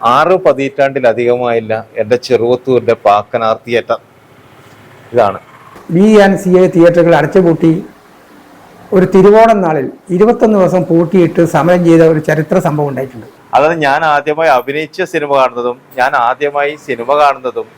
ആറ് പതിറ്റാണ്ടിലധികമായില്ല എന്റെ ചെറുവത്തൂരിന്റെ പാക്കനാർ തിയേറ്റർ ഇതാണ്. ബി ആൻഡ് സി എ തിയേറ്ററുകൾ അടച്ചുപൂട്ടി ഒരു തിരുവോണം നാളിൽ ഇരുപത്തൊന്ന് ദിവസം പൂട്ടിയിട്ട് സമരം ചെയ്ത ഒരു ചരിത്ര സംഭവം ഉണ്ടായിട്ടുണ്ട്. അതായത് ഞാൻ ആദ്യമായി അഭിനയിച്ച സിനിമ കാണുന്നതും ഞാൻ ആദ്യമായി സിനിമ കാണുന്നതും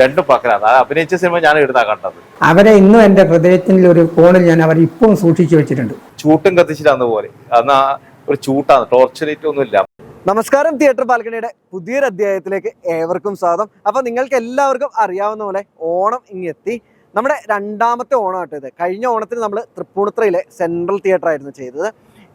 രണ്ടും പാക്കനാർ അഭിനയിച്ച സിനിമ ഞാൻ എഴുതാ കണ്ടത്. അവരെ ഇന്നും എന്റെ ഹൃദയത്തിന്റെ ഒരു കോണിൽ ഞാൻ അവരെ ഇപ്പം സൂക്ഷിച്ചു വെച്ചിട്ടുണ്ട്. ചൂട്ടും കത്തിച്ചിട്ടാന്ന് പോലെ. അന്ന് ഒരു ചൂട്ടാണ്. ടോർച്ചറേറ്റ് ഒന്നുമില്ല. ഒന്നും ഇല്ല നമസ്കാരം തിയേറ്റർ ബാൽക്കണിയുടെ പുതിയൊരു അധ്യായത്തിലേക്ക് ഏവർക്കും സ്വാഗതം. അപ്പൊ നിങ്ങൾക്ക് എല്ലാവർക്കും അറിയാവുന്ന പോലെ ഓണം ഇങ്ങെത്തി. നമ്മുടെ രണ്ടാമത്തെ ഓണം ആട്ടോ ഇത്. കഴിഞ്ഞ ഓണത്തിന് നമ്മൾ തൃപ്പൂണിത്രയിലെ സെൻട്രൽ തിയേറ്റർ ആയിരുന്നു ചെയ്തത്.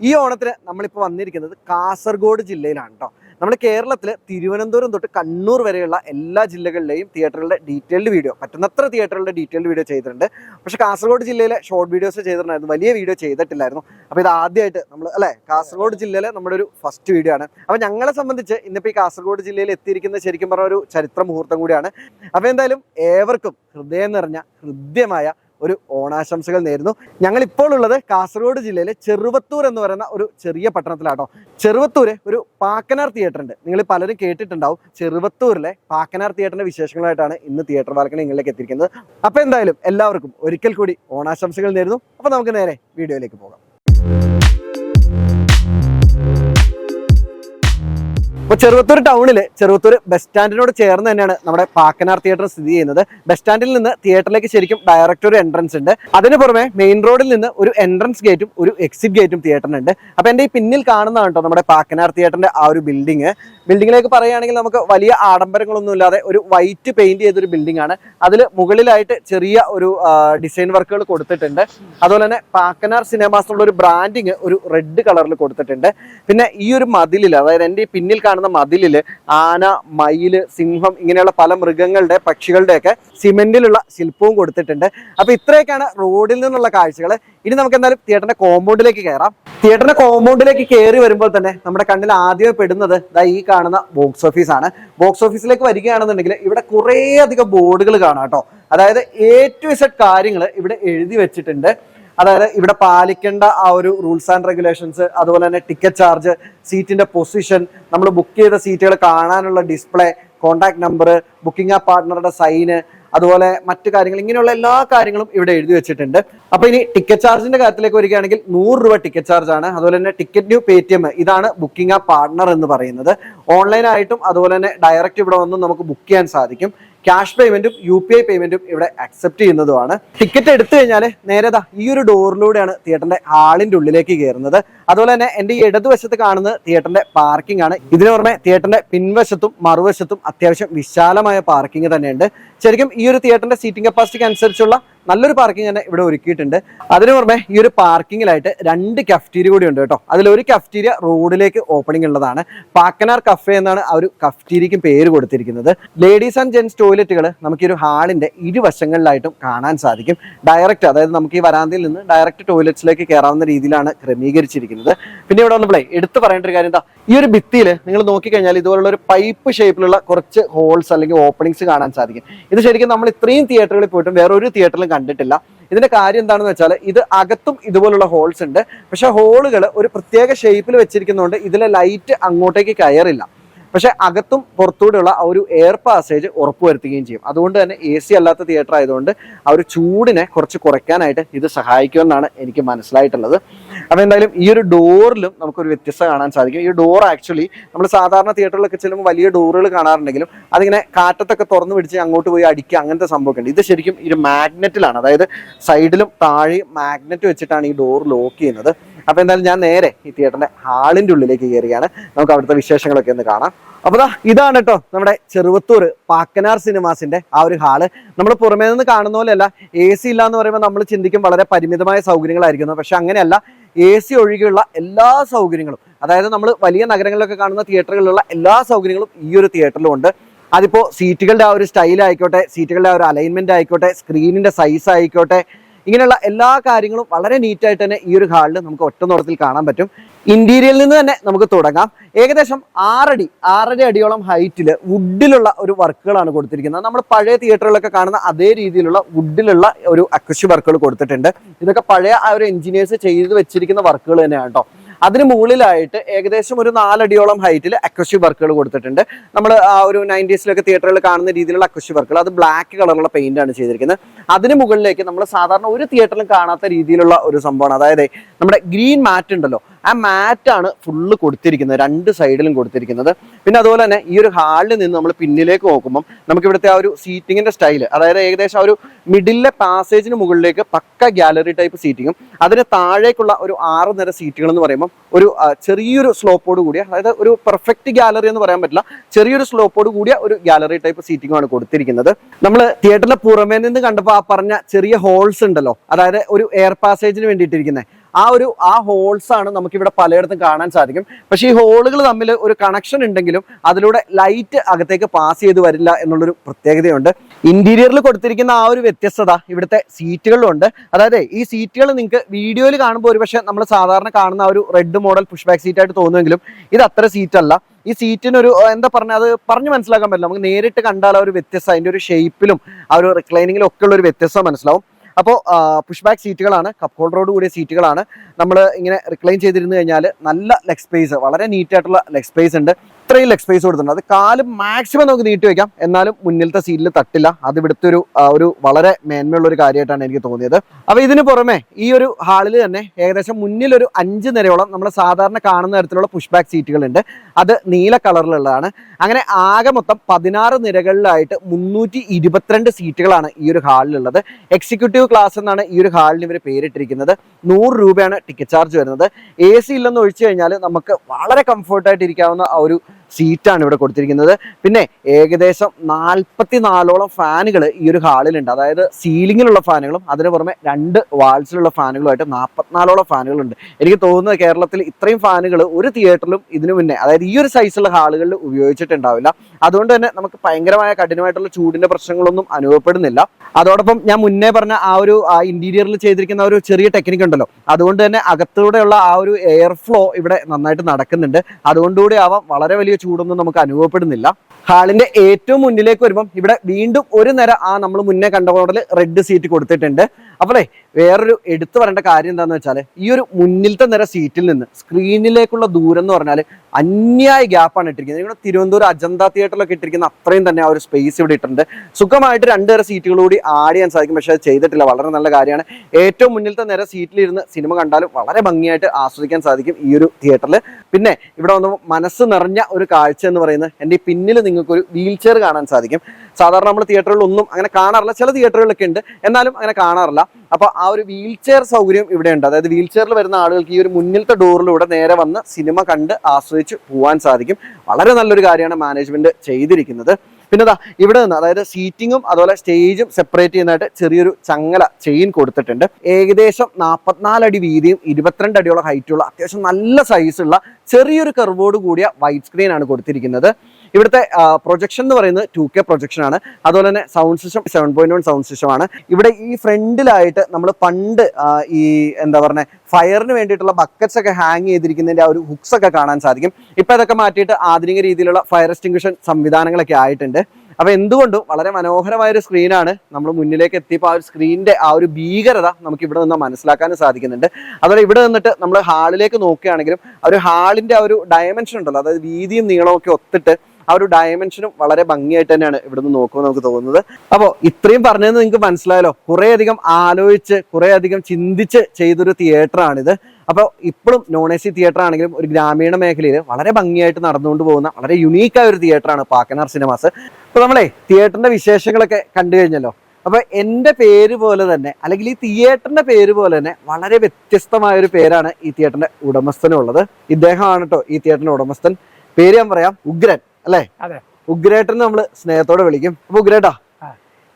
ഈ ഓണത്തിന് നമ്മളിപ്പോൾ വന്നിരിക്കുന്നത് കാസർഗോഡ് ജില്ലയിലാണ് കേട്ടോ നമ്മൾ കേരളത്തിൽ തിരുവനന്തപുരം തൊട്ട് കണ്ണൂർ വരെയുള്ള എല്ലാ ജില്ലകളിലെയും തിയേറ്ററുകളുടെ ഡീറ്റെയിൽഡ് വീഡിയോ പറ്റുന്നത്ര തിയേറ്ററുകളുടെ ഡീറ്റെയിൽഡ് വീഡിയോ ചെയ്തിട്ടുണ്ട്. പക്ഷേ കാസർഗോഡ് ജില്ലയിലെ ഷോർട്ട് വീഡിയോസ് ചെയ്തിട്ടുണ്ടായിരുന്നു. വലിയ വീഡിയോ ചെയ്തിട്ടില്ലായിരുന്നു. അപ്പോൾ ഇത് ആദ്യമായിട്ട് നമ്മൾ അല്ലേ? കാസർഗോഡ് ജില്ലയിലെ നമ്മുടെ ഒരു ഫസ്റ്റ് വീഡിയോ ആണ്. അപ്പോൾ ഞങ്ങളെ സംബന്ധിച്ച് ഇന്നിപ്പോൾ ഈ കാസർഗോഡ് ജില്ലയിൽ എത്തിയിരിക്കുന്ന ശരിക്കും പറഞ്ഞ ഒരു ചരിത്ര മുഹൂർത്തം കൂടിയാണ്. അപ്പോൾ എന്തായാലും ഏവർക്കും ഹൃദയം നിറഞ്ഞ ഹൃദ്യമായ ഒരു ഓണാശംസകൾ നേരുന്നു. ഞങ്ങൾ ഇപ്പോൾ ഉള്ളത് കാസർഗോഡ് ജില്ലയിലെ ചെറുവത്തൂർ എന്ന് പറയുന്ന ഒരു ചെറിയ പട്ടണത്തിലാട്ടോ. ചെറുവത്തൂര് ഒരു പാക്കനാർ തിയേറ്റർ ഉണ്ട്. നിങ്ങൾ പലരും കേട്ടിട്ടുണ്ടാവും. ചെറുവത്തൂരിലെ പാക്കനാർ തിയേറ്ററിന്റെ വിശേഷങ്ങളായിട്ടാണ് ഇന്ന് തിയേറ്റർ ബാൽക്കണി നിങ്ങളിലേക്ക് എത്തിയിരിക്കുന്നത്. അപ്പോൾ എന്തായാലും എല്ലാവർക്കും ഒരിക്കൽ കൂടി ഓണാശംസകൾ നേരുന്നു. അപ്പോൾ നമുക്ക് നേരെ വീഡിയോയിലേക്ക് പോകാം. ഇപ്പൊ ചെറുവത്തൂർ ടൗണിൽ ചെറുവത്തൂർ ബസ് സ്റ്റാൻഡിനോട് ചേർന്ന് തന്നെയാണ് നമ്മുടെ പാക്കനാർ തിയേറ്റർ സ്ഥിതി ചെയ്യുന്നത്. ബസ് സ്റ്റാൻഡിൽ നിന്ന് തിയേറ്ററിലേക്ക് ശരിക്കും ഡയറക്റ്റ് ഒരു എൻട്രൻസ് ഉണ്ട്. അതിന് പുറമെ മെയിൻ റോഡിൽ നിന്ന് ഒരു എൻട്രൻസ് ഗേറ്റും ഒരു എക്സിറ്റ് ഗേറ്റും തിയേറ്ററിനുണ്ട് അപ്പോൾ എന്റെ ഈ പിന്നിൽ കാണുന്നതാണ് കേട്ടോ നമ്മുടെ പാക്കനാർ തിയേറ്ററിന്റെ ആ ഒരു ബിൽഡിംഗ് ബിൽഡിങ്ങിലേക്ക് പറയുകയാണെങ്കിൽ നമുക്ക് വലിയ ആഡംബരങ്ങളൊന്നും ഇല്ലാതെ ഒരു വൈറ്റ് പെയിന്റ് ചെയ്തൊരു ബിൽഡിംഗ് ആണ് അതിൽ മുകളിലായിട്ട് ചെറിയ ഒരു ഡിസൈൻ വർക്കുകൾ കൊടുത്തിട്ടുണ്ട്. അതുപോലെ തന്നെ പാക്കനാർ സിനിമാസ് ഒരു ബ്രാൻഡിങ് ഒരു റെഡ് കളറിൽ കൊടുത്തിട്ടുണ്ട്. പിന്നെ ഈ ഒരു മതിലിൽ അതായത് എന്റെ പിന്നിൽ കാണുന്ന മതിലിൽ ആന മയിൽ സിംഹം ഇങ്ങനെയുള്ള പല മൃഗങ്ങളുടെ പക്ഷികളുടെയൊക്കെ സിമെന്റിലുള്ള ശില്പവും കൊടുത്തിട്ടുണ്ട്. അപ്പൊ ഇത്രയൊക്കെയാണ് റോഡിൽ നിന്നുള്ള കാഴ്ചകൾ ഇനി നമുക്ക് എന്തായാലും തിയേറ്ററിന്റെ കോമ്പൗണ്ടിലേക്ക് കയറാം. തിയേറ്ററിന്റെ കോമ്പൗണ്ടിലേക്ക് കയറി വരുമ്പോൾ തന്നെ നമ്മുടെ കണ്ണിൽ ആദ്യമേ പെടുന്നത് ഈ കാണുന്ന ബോക്സ് ഓഫീസാണ് ബോക്സ് ഓഫീസിലേക്ക് വരികയാണെന്നുണ്ടെങ്കിൽ ഇവിടെ കുറേ അധികം ബോർഡുകൾ കാണാം കേട്ടോ. അതായത് എ ടു ഇസഡ് കാര്യങ്ങൾ ഇവിടെ എഴുതി വെച്ചിട്ടുണ്ട്. അതായത് ഇവിടെ പാലിക്കേണ്ട ആ ഒരു റൂൾസ് ആൻഡ് റെഗുലേഷൻസ് അതുപോലെ തന്നെ ടിക്കറ്റ് ചാർജ് സീറ്റിന്റെ പൊസിഷൻ നമ്മൾ ബുക്ക് ചെയ്ത സീറ്റുകൾ കാണാനുള്ള ഡിസ്പ്ലേ കോൺടാക്ട് നമ്പർ ബുക്കിംഗ് ആ പാർട്ട്ണറുടെ സൈന് അതുപോലെ മറ്റു കാര്യങ്ങൾ ഇങ്ങനെയുള്ള എല്ലാ കാര്യങ്ങളും ഇവിടെ എഴുതി വെച്ചിട്ടുണ്ട്. അപ്പൊ ഇനി ടിക്കറ്റ് ചാർജിന്റെ കാര്യത്തിലേക്ക് വരികയാണെങ്കിൽ നൂറ് രൂപ ടിക്കറ്റ് ചാർജ് ആണ്. അതുപോലെ തന്നെ ടിക്കറ്റ് ന്യൂ പേ ഇതാണ് ബുക്കിംഗ് ആ പാർട്ട്ണർ എന്ന് പറയുന്നത്. ഓൺലൈനായിട്ടും അതുപോലെ തന്നെ ഡയറക്റ്റ് ഇവിടെ വന്നും നമുക്ക് ബുക്ക് ചെയ്യാൻ സാധിക്കും. ക്യാഷ് പേയ്മെന്റും യു പി ഐ പേയ്മെന്റും ഇവിടെ അക്സെപ്റ്റ് ചെയ്യുന്നതുമാണ്. ടിക്കറ്റ് എടുത്തു കഴിഞ്ഞാൽ നേരെടാ ഈ ഒരു ഡോറിലൂടെയാണ് തിയേറ്ററിന്റെ ഹാളിന്റെ ഉള്ളിലേക്ക് കയറുന്നത്. അതുപോലെ തന്നെ എന്റെ ഈ ഇടതുവശത്ത് കാണുന്നത് തിയേറ്ററിന്റെ പാർക്കിംഗ് ആണ്. ഇതിനു പുറമെ തിയേറ്ററിന്റെ പിൻവശത്തും മറുവശത്തും അത്യാവശ്യം വിശാലമായ പാർക്കിംഗ് തന്നെയുണ്ട്. ശരിക്കും ഈ ഒരു തിയേറ്ററിന്റെ സീറ്റിംഗ് കപ്പാസിറ്റിക്ക് അനുസരിച്ചുള്ള നല്ലൊരു പാർക്കിംഗ് തന്നെ ഇവിടെ ഒരുക്കിയിട്ടുണ്ട്. അതിന് പുറമെ ഈ ഒരു പാർക്കിങ്ങിലായിട്ട് രണ്ട് കഫ്റ്റീരിയ കൂടി ഉണ്ട് കേട്ടോ. അതിലൊരു കഫ്റ്റീരിയ റോഡിലേക്ക് ഓപ്പണിംഗ് ഉള്ളതാണ്. പാക്കനാർ കഫേ എന്നാണ് ആ ഒരു കഫ്റ്റീരിയക്കും പേര് കൊടുത്തിരിക്കുന്നത്. ലേഡീസ് ആൻഡ് ജെന്റ്സ് ടോയ്ലറ്റുകൾ നമുക്ക് ഈ ഒരു ഹാളിന്റെ ഇരുവശങ്ങളിലായിട്ടും കാണാൻ സാധിക്കും. ഡയറക്റ്റ് അതായത് നമുക്ക് ഈ വരാന്തയിൽ നിന്ന് ഡയറക്റ്റ് ടോയ്ലറ്റ്സിലേക്ക് കയറാവുന്ന രീതിയിലാണ് ക്രമീകരിച്ചിരിക്കുന്നത്. പിന്നെ ഇവിടെ വന്നപ്പോഴേ എടുത്തു പറയേണ്ട ഒരു കാര്യം എന്താ? ഈ ഒരു ഭിത്തിയിൽ നിങ്ങൾ നോക്കിക്കഴിഞ്ഞാൽ ഇതുപോലുള്ള ഒരു പൈപ്പ് ഷേപ്പിലുള്ള കുറച്ച് ഹോൾസ് അല്ലെങ്കിൽ ഓപ്പണിങ്സ് കാണാൻ സാധിക്കും. ഇത് ശരിക്കും നമ്മൾ ഇത്രയും തിയേറ്ററുകളിൽ പോയിട്ടും വേറൊരു തിയേറ്ററിലും കണ്ടിട്ടില്ല. ഇതിന്റെ കാര്യം എന്താണെന്ന് വെച്ചാൽ ഇത് അകത്തും ഇതുപോലുള്ള ഹോൾസ് ഉണ്ട്. പക്ഷെ ഹോളുകൾ ഒരു പ്രത്യേക ഷേപ്പിൽ വെച്ചിരിക്കുന്നതുകൊണ്ട് ഇതിലെ ലൈറ്റ് അങ്ങോട്ടേക്ക് കയറില്ല. പക്ഷെ അകത്തും പുറത്തൂടെയുള്ള ആ ഒരു എയർ പാസേജ് ഉറപ്പുവരുത്തുകയും ചെയ്യും. അതുകൊണ്ട് തന്നെ എ സി അല്ലാത്ത തിയേറ്റർ ആയതുകൊണ്ട് ആ ഒരു ചൂടിനെ കുറച്ച് കുറയ്ക്കാനായിട്ട് ഇത് സഹായിക്കുമെന്നാണ് എനിക്ക് മനസ്സിലായിട്ടുള്ളത്. അപ്പോൾ എന്തായാലും ഈ ഒരു ഡോറിലും നമുക്കൊരു വ്യത്യസ്തത കാണാൻ സാധിക്കും. ഈ ഡോർ ആക്ച്വലി നമ്മൾ സാധാരണ തിയേറ്ററിലൊക്കെ ചെല്ലുമ്പോൾ വലിയ ഡോറുകൾ കാണാറുണ്ടെങ്കിലും അതിങ്ങനെ കാറ്റത്തൊക്കെ തുറന്നു പിടിച്ച് അങ്ങോട്ട് പോയി അടിക്കുക അങ്ങനത്തെ സംഭവമൊക്കെ ഉണ്ട് ഇത് ശരിക്കും ഒരു മാഗ്നറ്റിലാണ് അതായത് സൈഡിലും താഴെയും മാഗ്നറ്റ് വെച്ചിട്ടാണ് ഈ ഡോർ ലോക്ക് ചെയ്യുന്നത്. അപ്പോൾ എന്തായാലും ഞാൻ നേരെ ഈ തിയേറ്ററിന്റെ ഹാളിന്റെ ഉള്ളിലേക്ക് കയറുകയാണ് നമുക്ക് അവിടുത്തെ വിശേഷങ്ങളൊക്കെ ഒന്ന് കാണാം. അപ്പോൾ ഇതാണ് കേട്ടോ നമ്മുടെ ചെറുവത്തൂർ പാക്കനാർ സിനിമാസിന്റെ ആ ഒരു ഹാൾ. നമ്മൾ പുറമേ നിന്ന് കാണുന്ന പോലെയല്ല എ സി ഇല്ല എന്ന് പറയുമ്പോൾ നമ്മൾ ചിന്തിക്കും വളരെ പരിമിതമായ സൗകര്യങ്ങളായിരിക്കുന്നു. പക്ഷെ അങ്ങനെയല്ല എ സി ഒഴികെയുള്ള എല്ലാ സൗകര്യങ്ങളും അതായത് നമ്മൾ വലിയ നഗരങ്ങളിലൊക്കെ കാണുന്ന തിയേറ്ററുകളിലുള്ള എല്ലാ സൗകര്യങ്ങളും ഈ ഒരു തിയേറ്ററിലും ഉണ്ട്. അതിപ്പോൾ സീറ്റുകളുടെ ആ ഒരു സ്റ്റൈൽ ആയിക്കോട്ടെ സീറ്റുകളുടെ ആ ഒരു അലൈൻമെന്റ് ആയിക്കോട്ടെ സ്ക്രീനിന്റെ സൈസ് ആയിക്കോട്ടെ ഇങ്ങനെയുള്ള എല്ലാ കാര്യങ്ങളും വളരെ നീറ്റായിട്ട് തന്നെ ഈ ഒരു ഹാളിൽ നമുക്ക് ഒറ്റ നോട്ടത്തിൽ കാണാൻ പറ്റും. ഇന്റീരിയറിൽ നിന്ന് തന്നെ നമുക്ക് തുടങ്ങാം. ഏകദേശം ആറടി ആറര അടിയോളം ഹൈറ്റിൽ വുഡിലുള്ള ഒരു വർക്കുകളാണ് കൊടുത്തിരിക്കുന്നത്. നമ്മൾ പഴയ തിയേറ്ററുകളിലൊക്കെ കാണുന്ന അതേ രീതിയിലുള്ള വുഡിലുള്ള ഒരു അക്വശി വർക്കുകൾ കൊടുത്തിട്ടുണ്ട്. ഇതൊക്കെ പഴയ ആ ഒരു എഞ്ചിനീയേഴ്സ് ചെയ്ത് വെച്ചിരിക്കുന്ന വർക്കുകൾ തന്നെയാണ് കേട്ടോ അതിന് മുകളിലായിട്ട് ഏകദേശം ഒരു നാലടിയോളം ഹൈറ്റിൽ അക്വസ്റ്റി വർക്കുകൾ കൊടുത്തിട്ടുണ്ട്. നമ്മൾ ആ ഒരു നയന്റീസിലൊക്കെ തിയേറ്ററുകൾ കാണുന്ന രീതിയിലുള്ള അക്വസ്റ്റി വർക്കുകൾ അത് ബ്ലാക്ക് കളറുള്ള പെയിന്റ് ആണ് ചെയ്തിരിക്കുന്നത്. അതിന് മുകളിലേക്ക് നമ്മൾ സാധാരണ ഒരു തിയേറ്ററിലും കാണാത്ത രീതിയിലുള്ള ഒരു സംഭവമാണ്. അതായത് നമ്മുടെ ഗ്രീൻ മാറ്റ് ഉണ്ടല്ലോ. ആ മാറ്റാണ് ഫുള്ള് കൊടുത്തിരിക്കുന്നത് രണ്ട് സൈഡിലും കൊടുത്തിരിക്കുന്നത്. പിന്നെ അതുപോലെ തന്നെ ഈ ഒരു ഹാളിൽ നിന്ന് നമ്മൾ പിന്നിലേക്ക് നോക്കുമ്പോൾ നമുക്ക് ഇവിടുത്തെ ആ ഒരു സീറ്റിങ്ങിന്റെ സ്റ്റൈൽ അതായത് ഏകദേശം ആ ഒരു മിഡിലെ പാസേജിന് മുകളിലേക്ക് പക്ക ഗാലറി ടൈപ്പ് സീറ്റിങ്ങും അതിന് താഴേക്കുള്ള ഒരു ആറ് നിര സീറ്റുകൾ എന്ന് പറയുമ്പോൾ ഒരു ചെറിയൊരു സ്ലോപ്പോട് കൂടിയ അതായത് ഒരു പെർഫെക്റ്റ് ഗാലറി എന്ന് പറയാൻ പറ്റില്ല ചെറിയൊരു സ്ലോപ്പോട് കൂടിയ ഒരു ഗാലറി ടൈപ്പ് സീറ്റിംഗ് ആണ് കൊടുത്തിരിക്കുന്നത്. നമ്മൾ തിയേറ്ററിലെ പുറമേ നിന്ന് കണ്ടപ്പോൾ ആ പറഞ്ഞ ചെറിയ ഹോൾസ് ഉണ്ടല്ലോ അതായത് ഒരു എയർ പാസേജിന് വേണ്ടിയിട്ടിരിക്കുന്നത് ആ ഒരു ആ ഹോൾസ് ആണ് നമുക്ക് ഇവിടെ പലയിടത്തും കാണാൻ സാധിക്കും. പക്ഷേ ഈ ഹോളുകൾ തമ്മിൽ ഒരു കണക്ഷൻ ഉണ്ടെങ്കിലും അതിലൂടെ ലൈറ്റ് അകത്തേക്ക് പാസ് ചെയ്ത് വരില്ല എന്നുള്ളൊരു പ്രത്യേകതയുണ്ട്. ഇന്റീരിയറിൽ കൊടുത്തിരിക്കുന്ന ആ ഒരു വ്യത്യസ്തത ഇവിടുത്തെ സീറ്റുകളിലുണ്ട് അതായത് ഈ സീറ്റുകൾ നിങ്ങൾക്ക് വീഡിയോയിൽ കാണുമ്പോൾ ഒരുപക്ഷെ നമ്മൾ സാധാരണ കാണുന്ന ഒരു red model push back seat ആയിട്ട് തോന്നുമെങ്കിലും ഇത് അത്ര സീറ്റ് അല്ല. ഈ സീറ്റിനൊരു എന്താ പറഞ്ഞ അത് പറഞ്ഞ് മനസ്സിലാക്കാൻ പറ്റില്ല. നമുക്ക് നേരിട്ട് കണ്ടാൽ ആ ഒരു വ്യത്യസ്തം അതിന്റെ ഒരു ഷേപ്പിലും ആ ഒരു റിക്ലൈനിങ്ങിലും ഒക്കെ ഉള്ള ഒരു വ്യത്യസ്തം മനസ്സിലാവും. അപ്പോൾ പുഷ് ബാക്ക് സീറ്റുകളാണ് കപ്പ് ഹോൾഡറോട് കൂടിയ സീറ്റുകളാണ് നമ്മൾ ഇങ്ങനെ റിക്ലൈൻ ചെയ്തിരുന്നു കഴിഞ്ഞാൽ നല്ല ലെഗ് സ്പേസ് വളരെ നീറ്റായിട്ടുള്ള ലെഗ് സ്പേസ് ഉണ്ട്. ഇത്രയും ലെഗ് സ്പേസ് കൊടുത്തിട്ടുണ്ട്. അത് കാൽ മാക്സിമം നമുക്ക് നീട്ടി വെക്കാം. എന്നാലും മുന്നിലത്തെ സീറ്റിൽ തട്ടില്ല. അത് ഇവിടുത്തെ ഒരു ഒരു വളരെ മേന്മയുള്ള ഒരു കാര്യമായിട്ടാണ് എനിക്ക് തോന്നിയത്. അപ്പോൾ ഇതിന് പുറമെ ഈ ഒരു ഹാളിൽ തന്നെ ഏകദേശം മുന്നിലൊരു അഞ്ച് നിരയോളം നമ്മൾ സാധാരണ കാണുന്ന തരത്തിലുള്ള പുഷ് ബാക്ക് സീറ്റുകളുണ്ട് അത് നീല കളറിലുള്ളതാണ്. അങ്ങനെ ആകെ മൊത്തം പതിനാറ് നിരകളിലായിട്ട് മുന്നൂറ്റി ഇരുപത്തിരണ്ട് സീറ്റുകളാണ് ഈ ഒരു ഹാളിലുള്ളത്. എക്സിക്യൂട്ടീവ് ക്ലാസ് എന്നാണ് ഈ ഒരു ഹാളിന് ഇവർ പേരിട്ടിരിക്കുന്നത്. നൂറ് രൂപയാണ് ടിക്കറ്റ് ചാർജ് വരുന്നത്. എ സി ഇല്ലെന്ന് ഒഴിച്ചു കഴിഞ്ഞാൽ നമുക്ക് വളരെ കംഫർട്ടായിട്ട് ഇരിക്കാവുന്ന ഒരു സീറ്റാണ് ഇവിടെ കൊടുത്തിരിക്കുന്നത്. പിന്നെ ഏകദേശം നാൽപ്പത്തി നാലോളം ഫാനുകൾ ഈ ഒരു ഹാളിലുണ്ട്. അതായത് സീലിങ്ങിലുള്ള ഫാനുകളും അതിന് പുറമെ രണ്ട് വാൾസിലുള്ള ഫാനുകളുമായിട്ട് നാൽപ്പത്തിനാലോളം ഫാനുകളുണ്ട്. എനിക്ക് തോന്നുന്നത് കേരളത്തിൽ ഇത്രയും ഫാനുകൾ ഒരു തിയേറ്ററിലും ഇതിനു മുന്നേ അതായത് ഈ ഒരു സൈസുള്ള ഹാളുകളിൽ ഉപയോഗിച്ചിട്ടുണ്ടാവില്ല. അതുകൊണ്ട് തന്നെ നമുക്ക് ഭയങ്കരമായ കഠിനമായിട്ടുള്ള ചൂടിന്റെ പ്രശ്നങ്ങളൊന്നും അനുഭവപ്പെടുന്നില്ല. അതോടൊപ്പം ഞാൻ മുന്നേ പറഞ്ഞ ആ ഒരു ഇന്റീരിയറിൽ ചെയ്തിരിക്കുന്ന ഒരു ചെറിയ ടെക്നിക് ഉണ്ടല്ലോ. അതുകൊണ്ട് തന്നെ അകത്തൂടെയുള്ള ആ ഒരു എയർ ഫ്ലോ ഇവിടെ നന്നായിട്ട് നടക്കുന്നുണ്ട്. അതുകൊണ്ടുകൂടി ആവാം വളരെ വലിയ ചൂടൊന്നും നമുക്ക് അനുഭവപ്പെടുന്നില്ല. ഹാളിന്റെ ഏറ്റവും മുന്നിലേക്ക് വരുമ്പം ഇവിടെ വീണ്ടും ഒരു നിര ആ നമ്മൾ മുന്നേ കണ്ട മോഡൽ റെഡ് സീറ്റ് കൊടുത്തിട്ടുണ്ട്. അപ്പോളേ വേറൊരു എടുത്തു പറയേണ്ട കാര്യം എന്താന്ന് വെച്ചാൽ ഈ ഒരു മുന്നിലത്തെ നിര സീറ്റിൽ നിന്ന് സ്ക്രീനിലേക്കുള്ള ദൂരം എന്ന് പറഞ്ഞാൽ അന്യായ ഗ്യാപ്പാണ് ഇട്ടിരിക്കുന്നത്. ഇവിടെ തിരുവനന്തപുരം അജന്ത തിയേറ്ററിലൊക്കെ ഇട്ടിരിക്കുന്ന അത്രയും തന്നെ ആ ഒരു സ്പേസ് ഇവിടെ ഇട്ടിട്ടുണ്ട്. സുഖമായിട്ട് രണ്ട് നിര സീറ്റുകൾ കൂടി ആഡ് ചെയ്യാൻ സാധിക്കും. പക്ഷേ ചെയ്തിട്ടില്ല. വളരെ നല്ല കാര്യമാണ്. ഏറ്റവും മുന്നിലത്തെ നിര സീറ്റിലിരുന്ന് സിനിമ കണ്ടാലും വളരെ ഭംഗിയായിട്ട് ആസ്വദിക്കാൻ സാധിക്കും ഈ ഒരു തിയേറ്ററിൽ പിന്നെ ഇവിടെ വന്ന് മനസ്സ് നിറഞ്ഞ ഒരു കാഴ്ച എന്ന് പറയുന്നത് എന്റെ ഈ പിന്നിൽ നിങ്ങൾക്കൊരു വീൽ ചെയർ കാണാൻ സാധിക്കും. സാധാരണ നമ്മൾ തിയേറ്ററുകളിലൊന്നും അങ്ങനെ കാണാറില്ല. ചില തിയേറ്ററുകളൊക്കെ ഉണ്ട്. എന്നാലും അങ്ങനെ കാണാറില്ല. അപ്പോൾ ആ ഒരു വീൽ ചെയർ സൗകര്യം ഇവിടെ ഉണ്ട് അതായത് വീൽ ചെയറിൽ വരുന്ന ആളുകൾക്ക് ഈ ഒരു മുന്നിലത്തെ ഡോറിലൂടെ നേരെ വന്ന് സിനിമ കണ്ട് ആസ്വദിച്ച് പോകാൻ സാധിക്കും. വളരെ നല്ലൊരു കാര്യമാണ് മാനേജ്മെന്റ് ചെയ്തിരിക്കുന്നത്. പിന്നെ ദാ ഇവിടെ നിന്ന് അതായത് സീറ്റിങ്ങും അതുപോലെ സ്റ്റേജും സെപ്പറേറ്റ് ചെയ്യുന്നതായിട്ട് ചെറിയൊരു ചങ്ങല ചെയിൻ കൊടുത്തിട്ടുണ്ട്. ഏകദേശം നാൽപ്പത്തിനാലടി വീതിയും ഇരുപത്തിരണ്ട് അടിയോളം ഹൈറ്റുള്ള അത്യാവശ്യം നല്ല സൈസുള്ള ചെറിയൊരു കർവോട് കൂടിയ വൈറ്റ് സ്ക്രീൻ ആണ് കൊടുത്തിരിക്കുന്നത്. ഇവിടുത്തെ പ്രൊജക്ഷൻ എന്ന് പറയുന്നത് ടു കെ പ്രൊജക്ഷൻ ആണ്. അതുപോലെ തന്നെ sound system seven point one sound system ആണ്. ഇവിടെ ഈ ഫ്രണ്ടിലായിട്ട് നമ്മൾ പണ്ട് ഈ എന്താ പറയുക ഫയറിന് വേണ്ടിയിട്ടുള്ള ബക്കറ്റ്സ് ഒക്കെ ഹാങ് ചെയ്തിരിക്കുന്നതിന്റെ ആ ഒരു ഹുക്സ് ഒക്കെ കാണാൻ സാധിക്കും. ഇപ്പൊ അതൊക്കെ മാറ്റിയിട്ട് ആധുനിക രീതിയിലുള്ള ഫയർ എക്സ്റ്റിങ്ഷൻ സംവിധാനങ്ങളൊക്കെ ആയിട്ടുണ്ട്. അപ്പൊ എന്തുകൊണ്ടും വളരെ മനോഹരമായ ഒരു സ്ക്രീനാണ് നമ്മൾ മുന്നിലേക്ക് എത്തിയപ്പോൾ ആ ഒരു സ്ക്രീനിന്റെ ആ ഒരു ഭീകരത നമുക്ക് ഇവിടെ നിന്ന് മനസ്സിലാക്കാനും സാധിക്കുന്നുണ്ട്. അതുപോലെ ഇവിടെ നിന്നിട്ട് നമ്മൾ ഹാളിലേക്ക് നോക്കുകയാണെങ്കിലും ആ ഒരു ഹാളിന്റെ ആ ഒരു ഡയമെൻഷൻ ഉണ്ടല്ലോ അതായത് വീതിയും നീളവും ഒക്കെ ഒത്തിട്ട് ആ ഒരു ഡയമെൻഷനും വളരെ ഭംഗിയായിട്ട് തന്നെയാണ് ഇവിടെ നിന്ന് നോക്കുമ്പോൾ നമുക്ക് തോന്നുന്നത്. അപ്പോൾ ഇത്രയും പറഞ്ഞതെന്ന് നിങ്ങൾക്ക് മനസ്സിലായല്ലോ. കുറേയധികം ആലോചിച്ച് കുറേയധികം ചിന്തിച്ച് ചെയ്തൊരു തിയേറ്ററാണിത് അപ്പോൾ ഇപ്പോഴും നോൺ എ സി തിയേറ്റർ ആണെങ്കിലും ഒരു ഗ്രാമീണ മേഖലയിൽ വളരെ ഭംഗിയായിട്ട് നടന്നുകൊണ്ട് പോകുന്ന വളരെ യുണീക്കായ ഒരു തിയേറ്ററാണ് പാക്കനാർ സിനിമാസ് അപ്പോൾ നമ്മളെ തിയേറ്ററിന്റെ വിശേഷങ്ങളൊക്കെ കണ്ടു കഴിഞ്ഞല്ലോ. അപ്പോൾ എന്റെ പേര് പോലെ തന്നെ അല്ലെങ്കിൽ ഈ തിയേറ്ററിന്റെ പേര് പോലെ തന്നെ വളരെ വ്യത്യസ്തമായ ഒരു പേരാണ് ഈ തിയേറ്ററിന്റെ ഉടമസ്ഥനുള്ളത്. ഇദ്ദേഹമാണ് കേട്ടോ ഈ തിയേറ്ററിന്റെ ഉടമസ്ഥൻ. പേര് ഞാൻ പറയാം ഉഗ്രൻ. അല്ലേ? അതെ. ഉഗ്രേട്ടൻ നമ്മൾ സ്നേഹത്തോടെ വിളിക്കും. അപ്പൊ ഉഗ്രേട്ടാ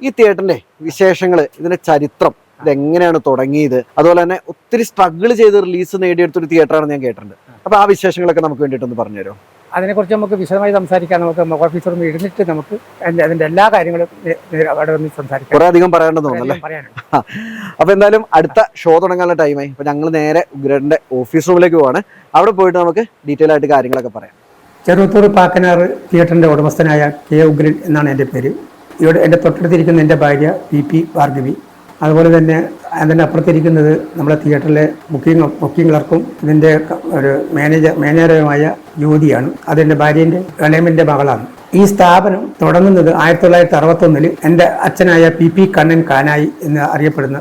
ഈ തിയേറ്ററിന്റെ വിശേഷങ്ങൾ ഇതിന്റെ ചരിത്രം ഇതെങ്ങനെയാണ് തുടങ്ങിയത്? അതുപോലെ തന്നെ ഒത്തിരി സ്ട്രഗിൾ ചെയ്ത് റിലീസ് നേടിയെടുത്തൊരു തിയേറ്ററാണ് ഞാൻ കേട്ടിട്ടുണ്ട്. അപ്പൊ ആ വിശേഷങ്ങളൊക്കെ നമുക്ക് വേണ്ടിയിട്ടൊന്ന് പറഞ്ഞുതരും അതിനെക്കുറിച്ച് നമുക്ക് വിശദമായി സംസാരിക്കാൻ നമുക്ക് ഓഫീസറും ഇരുന്നിട്ട് നമുക്ക് അതിന്റെ എല്ലാ കാര്യങ്ങളും അവിടെ വന്ന് സംസാരിക്കാം. കുറെ അധികം പറയേണ്ടെന്ന് തോന്നുന്നു അപ്പൊ എന്തായാലും അടുത്ത ഷോ തുടങ്ങാനുള്ള ടൈമായി അപ്പൊ ഞങ്ങൾ നേരെ ഉഗ്രേട്ടന്റെ ഓഫീസ് റൂമിലേക്ക് പോവാണ്. അവിടെ പോയിട്ട് നമുക്ക് ഡീറ്റെയിൽ ആയിട്ട് കാര്യങ്ങളൊക്കെ പറയാം. ചെറുത്തൂർ പാക്കനാർ തിയേറ്ററിന്റെ ഉടമസ്ഥനായ കെ ഉഗ്രൻ എന്നാണ് എന്റെ പേര്. ഇവിടെ എന്റെ തൊട്ടടുത്തിരിക്കുന്ന എന്റെ ഭാര്യ പി പി ഭാർഗവി. അതുപോലെ തന്നെ അതിന്റെ അപ്പുറത്തിരിക്കുന്നത് നമ്മുടെ തിയേറ്ററിലെ ബുക്കിംഗ് ബുക്കിംഗ് ക്ലർക്കും ഇതിന്റെ ഒരു മാനേജർ മാനേജറുമായ ജ്യോതിയാണ്. അതെന്റെ ഭാര്യന്റെ ഇളയമ്മന്റെ മകളാണ്. ഈ സ്ഥാപനം തുടങ്ങുന്നത് ആയിരത്തി തൊള്ളായിരത്തി അറുപത്തൊന്നിൽ എന്റെ അച്ഛനായ പി പി കണ്ണൻ കാനായി എന്ന് അറിയപ്പെടുന്ന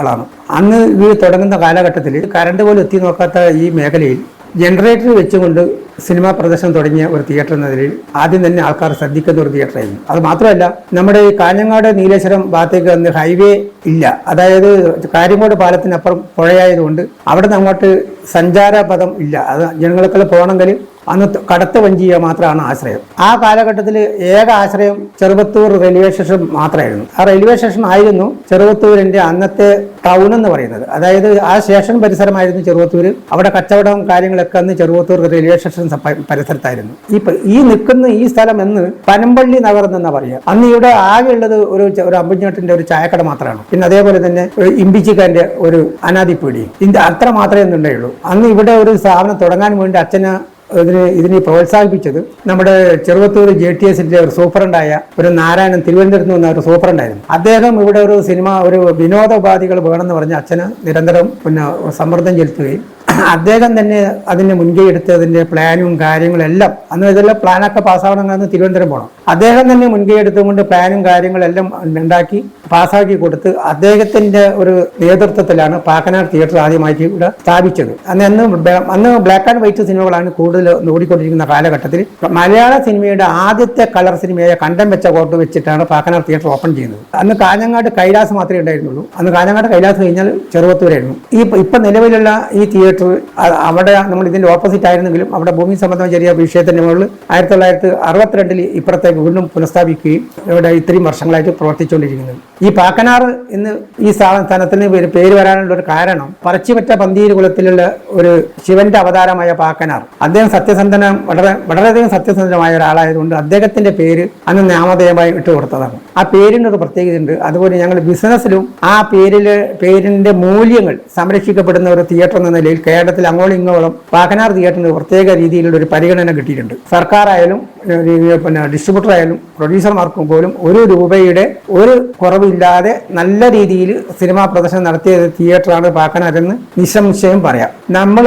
ആളാണ്. അന്ന് ഇത് തുടങ്ങുന്ന കാലഘട്ടത്തിൽ കറണ്ട് പോലും എത്തി നോക്കാത്ത ഈ മേഖലയിൽ ജനറേറ്റർ വെച്ചുകൊണ്ട് സിനിമാ പ്രദർശനം തുടങ്ങിയ ഒരു തിയേറ്റർ എന്ന നിലയിൽ ആദ്യം തന്നെ ആൾക്കാർ ശ്രദ്ധിക്കുന്ന ഒരു തിയേറ്ററായിരുന്നു അത് മാത്രമല്ല നമ്മുടെ ഈ കാഞ്ഞങ്ങാട് നീലേശ്വരം ഭാഗത്തേക്ക് വന്ന് ഹൈവേ ഇല്ല. അതായത് കാര്യങ്ങോട് പാലത്തിനപ്പുറം പുഴയായതുകൊണ്ട് അവിടെ നിന്ന് അങ്ങോട്ട് സഞ്ചാരപഥം ഇല്ല. അത് ജനങ്ങൾക്കെല്ലാം പോകണമെങ്കിൽ അന്ന് കടത്ത വഞ്ചിയ മാത്രമാണ് ആശ്രയം. ആ കാലഘട്ടത്തിൽ ഏക ആശ്രയം ചെറുപത്തൂർ റെയിൽവേ സ്റ്റേഷൻ മാത്രമായിരുന്നു. ആ റെയിൽവേ സ്റ്റേഷൻ ആയിരുന്നു ചെറുപത്തൂരിന്റെ അന്നത്തെ ടൗൺ എന്ന് പറയുന്നത്. അതായത് ആ സ്റ്റേഷൻ പരിസരമായിരുന്നു ചെറുപത്തൂർ അവിടെ കച്ചവടവും കാര്യങ്ങളൊക്കെ അന്ന് ചെറുപത്തൂർ റെയിൽവേ സ്റ്റേഷൻ പരിസരത്തായിരുന്നു. ഈ ഈ നിൽക്കുന്ന ഈ സ്ഥലം എന്ന് പനമ്പള്ളി നഗർ എന്നാ പറയുക. അന്ന് ഇവിടെ ആകെയുള്ളത് ഒരു ഒരു അമ്പഞ്ഞോട്ടിന്റെ ഒരു ചായക്കട മാത്രമാണ്. പിന്നെ അതേപോലെ തന്നെ ഇമ്പിച്ചിക്കാന്റെ ഒരു അനാദിപ്പീടി ഇത് അത്ര മാത്രമേ ഉള്ളൂ അന്ന് ഇവിടെ ഒരു സ്ഥാപനം തുടങ്ങാൻ വേണ്ടി അച്ഛന് ഇതിന് ഇതിനെ പ്രോത്സാഹിപ്പിച്ചത് നമ്മുടെ ചെറുവത്തൂർ ജെ ടി എസിന്റെ ഒരു സൂപ്രണ്ടായ ഒരു നാരായണൻ തിരുവനന്തപുരത്ത് നിന്ന് ഒരു സൂപ്രണ്ടായിരുന്നു. അദ്ദേഹം ഇവിടെ ഒരു സിനിമ ഒരു വിനോദ ഉപാധികൾ വേണമെന്ന് പറഞ്ഞ അച്ഛന് നിരന്തരം പിന്നെ സമ്മർദ്ദം ചെലുത്തുകയും അദ്ദേഹം തന്നെ അതിന് മുൻകൈ എടുത്ത് അതിന്റെ പ്ലാനും കാര്യങ്ങളും എല്ലാം അന്ന് ഇതെല്ലാം പ്ലാനൊക്കെ പാസ്സാവണമെന്ന് തിരുവനന്തപുരം പോകണം അദ്ദേഹം തന്നെ മുൻകൈ എടുത്തുകൊണ്ട് പ്ലാനും കാര്യങ്ങളെല്ലാം ഉണ്ടാക്കി പാസ്സാക്കി കൊടുത്ത് അദ്ദേഹത്തിന്റെ ഒരു നേതൃത്വത്തിലാണ് പാക്കനാർ തിയേറ്റർ ആദ്യമായിട്ട് ഇവിടെ സ്ഥാപിച്ചത്. അന്ന് അന്ന് അന്ന് ബ്ലാക്ക് ആൻഡ് വൈറ്റ് സിനിമകളാണ് കൂടുതൽ ഓടിക്കൊണ്ടിരിക്കുന്ന കാലഘട്ടത്തിൽ. മലയാള സിനിമയുടെ ആദ്യത്തെ കളർ സിനിമയായ കണ്ടം വെച്ച കോട്ട് വെച്ചിട്ടാണ് പാക്കനാർ തിയേറ്റർ ഓപ്പൺ ചെയ്യുന്നത്. അന്ന് കാഞ്ഞങ്ങാട് കൈലാസ് മാത്രമേ ഉണ്ടായിരുന്നുള്ളൂ. അന്ന് കാഞ്ഞങ്ങാട് കൈലാസ് കഴിഞ്ഞാൽ ചെറുപത്തൂരായിരുന്നു ഈ ഇപ്പൊ- നിലവിലുള്ള ഈ തിയേറ്റർ അവിടെ നമ്മൾ ഇതിന്റെ ഓപ്പോസിറ്റ് ആയിരുന്നെങ്കിലും അവിടെ ഭൂമി സംബന്ധമായ ചെറിയ വിഷയത്തിന്റെ മുകളിൽ ആയിരത്തി തൊള്ളായിരത്തി അറുപത്തിരണ്ടിൽ ഇപ്പുറത്തേക്ക് വീണ്ടും പുനഃസ്ഥാപിക്കുകയും ഇവിടെ ഇത്രയും വർഷങ്ങളായിട്ട് പ്രവർത്തിച്ചുകൊണ്ടിരിക്കുന്നത് ഈ പാക്കനാർ ഇന്ന് ഈ സ്ഥാ- സ്ഥാനത്തിന് പേര് പേര് വരാനുള്ള ഒരു കാരണം പറച്ചിമറ്റ പന്തീര് കുലത്തിലുള്ള ഒരു ശിവന്റെ അവതാരമായ പാക്കനാർ. അദ്ദേഹം സത്യസന്ധന വളരെ വളരെയധികം സത്യസന്ധനമായ ഒരാളായതുകൊണ്ട് അദ്ദേഹത്തിന്റെ പേര് അന്ന് നാമധേയമായി ഇട്ട് കൊടുത്തതാണ്. ആ പേരിന് ഒരു പ്രത്യേകതയുണ്ട്. അതുപോലെ ഞങ്ങൾ ബിസിനസ്സിലും ആ പേരിലെ പേരിന്റെ മൂല്യങ്ങൾ സംരക്ഷിക്കപ്പെടുന്ന ഒരു തിയേറ്റർ എന്ന നിലയിൽ കേരളത്തിൽ അങ്ങോളം ഇങ്ങോളം പാക്കനാർ തിയേറ്ററിന് പ്രത്യേക രീതിയിലുള്ള ഒരു പരിഗണന കിട്ടിയിട്ടുണ്ട്. സർക്കാരായാലും പിന്നെ ഡിസ്ട്രിബ്യൂട്ടർ ആയാലും പ്രൊഡ്യൂസർമാർക്കും പോലും ഒരു രൂപയുടെ ഒരു കുറവില്ലാതെ നല്ല രീതിയിൽ സിനിമാ പ്രദർശനം നടത്തിയ തിയേറ്ററാണ് പാക്കനാരെന്ന് നിസ്സംശയം പറയാം. നമ്മൾ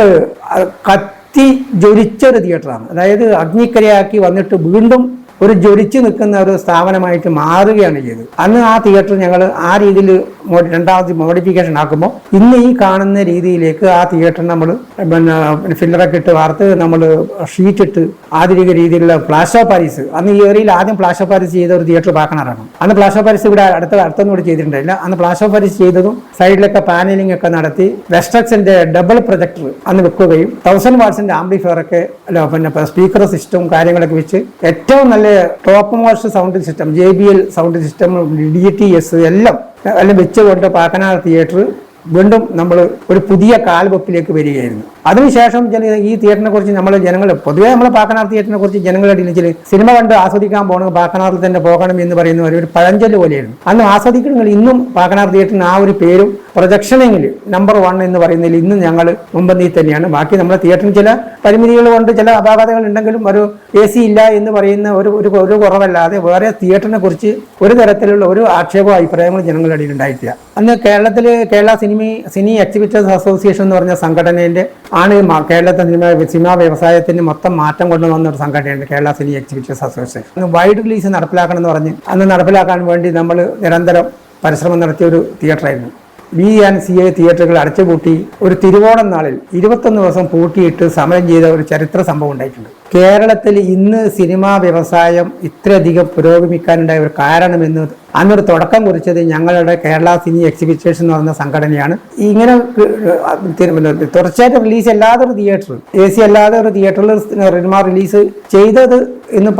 കത്തി ജ്വലിച്ചൊരു തിയേറ്ററാണ്. അതായത് അഗ്നിക്കരയാക്കി വന്നിട്ട് വീണ്ടും ഒരു ജ്വലിച്ചു നിൽക്കുന്ന ഒരു സ്ഥാപനമായിട്ട് മാറുകയാണ് ചെയ്തത്. അന്ന് ആ തിയേറ്റർ ഞങ്ങൾ ആ രീതിയിൽ രണ്ടാമത് മോഡിഫിക്കേഷൻ ആക്കുമ്പോൾ ഇന്ന് ഈ കാണുന്ന രീതിയിലേക്ക് ആ തിയേറ്റർ നമ്മൾ പിന്നെ ഫില്ലറൊക്കെ ഇട്ട് വാർത്ത് നമ്മൾ ഷീറ്റ് ഇട്ട് ആധുനിക രീതിയിലുള്ള ഫ്ലാഷ് ഓഫ് പാരീസ് അന്ന് ഈ ഏരിയയിൽ ആദ്യം ഫ്ലാഷ് ഓഫ് പാരീസ് ചെയ്ത ഒരു തിയേറ്റർ പാക്കണറാണ് അന്ന് ഫ്ലാഷ് ഓഫ് പാരീസ് ഇവിടെ അടുത്ത അടുത്തൊന്നും കൂടി ചെയ്തിട്ടുണ്ടായില്ല. അന്ന് ഫ്ലാഷ് ഓഫ് പാരീസ് ചെയ്തതും സൈഡിലൊക്കെ പാനലിംഗ് ഒക്കെ നടത്തി വെസ്റ്റക്സിന്റെ ഡബിൾ പ്രൊജക്ടർ അന്ന് വെക്കുകയും തൗസൻഡ് വാട്സിന്റെ ആംപ്ലിഫയർ ഒക്കെ പിന്നെ സ്പീക്കർ സിസ്റ്റവും കാര്യങ്ങളൊക്കെ വെച്ച് ഏറ്റവും നല്ല top most sound system J B L sound system D T S എല്ലാം എല്ലാം വെച്ചുകൊണ്ട് പാക്കനാട് തിയേറ്റർ വീണ്ടും നമ്മൾ ഒരു പുതിയ കാൽവെപ്പിലേക്ക് വരികയായിരുന്നു. അതിനുശേഷം ചില ഈ തിയേറ്ററിനെ കുറിച്ച് നമ്മൾ ജനങ്ങൾ പൊതുവേ നമ്മൾ പാക്കനാർ തിയേറ്ററിനെ കുറിച്ച് ജനങ്ങളുടെ ചില സിനിമ കണ്ട് ആസ്വദിക്കാൻ പോകണം പാക്കനാറിൽ തന്നെ പോകണം എന്ന് പറയുന്ന ഒരു പഴഞ്ചൊല്ല് പോലെയായിരുന്നു. അന്ന് ആസ്വദിക്കണമെങ്കിൽ ഇന്നും പാക്കനാർ തിയേറ്ററിന് ആ ഒരു പേരും പ്രൊജക്ഷനെങ്കിൽ നമ്പർ വൺ എന്ന് പറയുന്നതിൽ ഇന്നും ഞങ്ങൾ മുമ്പന്തിയിൽ തന്നെയാണ്. ബാക്കി നമ്മുടെ തിയേറ്ററിന് ചില പരിമിതികൾ കൊണ്ട് ചില അപാകതകൾ ഉണ്ടെങ്കിലും ഒരു എ സി ഇല്ല എന്ന് പറയുന്ന ഒരു ഒരു കുറവല്ലാതെ വേറെ തിയേറ്ററിനെ കുറിച്ച് ഒരു തരത്തിലുള്ള ഒരു ആക്ഷേപോ അഭിപ്രായങ്ങളും ജനങ്ങളുടെ ഇടയിൽ ഉണ്ടായിട്ടില്ല. അന്ന് കേരളത്തിൽ Kerala cinema cine exhibitors association എന്ന് പറഞ്ഞ സംഘടനേന്റെ ആണ് കേരളത്തെ സിനിമ സിനിമാ വ്യവസായത്തിന് മൊത്തം മാറ്റം കൊണ്ടുവന്ന ഒരു സംഘടനയുണ്ട് Kerala cine exhibitors association. Wide release നടപ്പിലാക്കണം എന്ന് പറഞ്ഞ് അന്ന് നടപ്പിലാക്കാൻ വേണ്ടി നമ്മൾ നിരന്തരം പരിശ്രമം നടത്തിയ ഒരു തിയേറ്ററായിരുന്നു. ബി ആൻഡ് സി എ തിയേറ്ററുകൾ അടച്ചുപൂട്ടി ഒരു തിരുവോണം നാളിൽ ഇരുപത്തൊന്ന് ദിവസം പൂട്ടിയിട്ട് സമരം ചെയ്ത ഒരു ചരിത്ര സംഭവം ഉണ്ടായിട്ടുണ്ട്. കേരളത്തിൽ ഇന്ന് സിനിമാ വ്യവസായം ഇത്രയധികം പുരോഗമിക്കാനുണ്ടായ ഒരു കാരണമെന്ന് അന്നൊരു തുടക്കം കുറിച്ചത് ഞങ്ങളുടെ കേരള സിനി എക്സിബിഷൻസ് എന്ന് പറയുന്ന സംഘടനയാണ്. ഇങ്ങനെ തുടർച്ചയായിട്ട് റിലീസ് അല്ലാതെ ഒരു തിയേറ്റർ എ സി അല്ലാതെ ഒരു തിയേറ്ററിൽ സിനിമ റിലീസ് ചെയ്തത് ഇന്ന്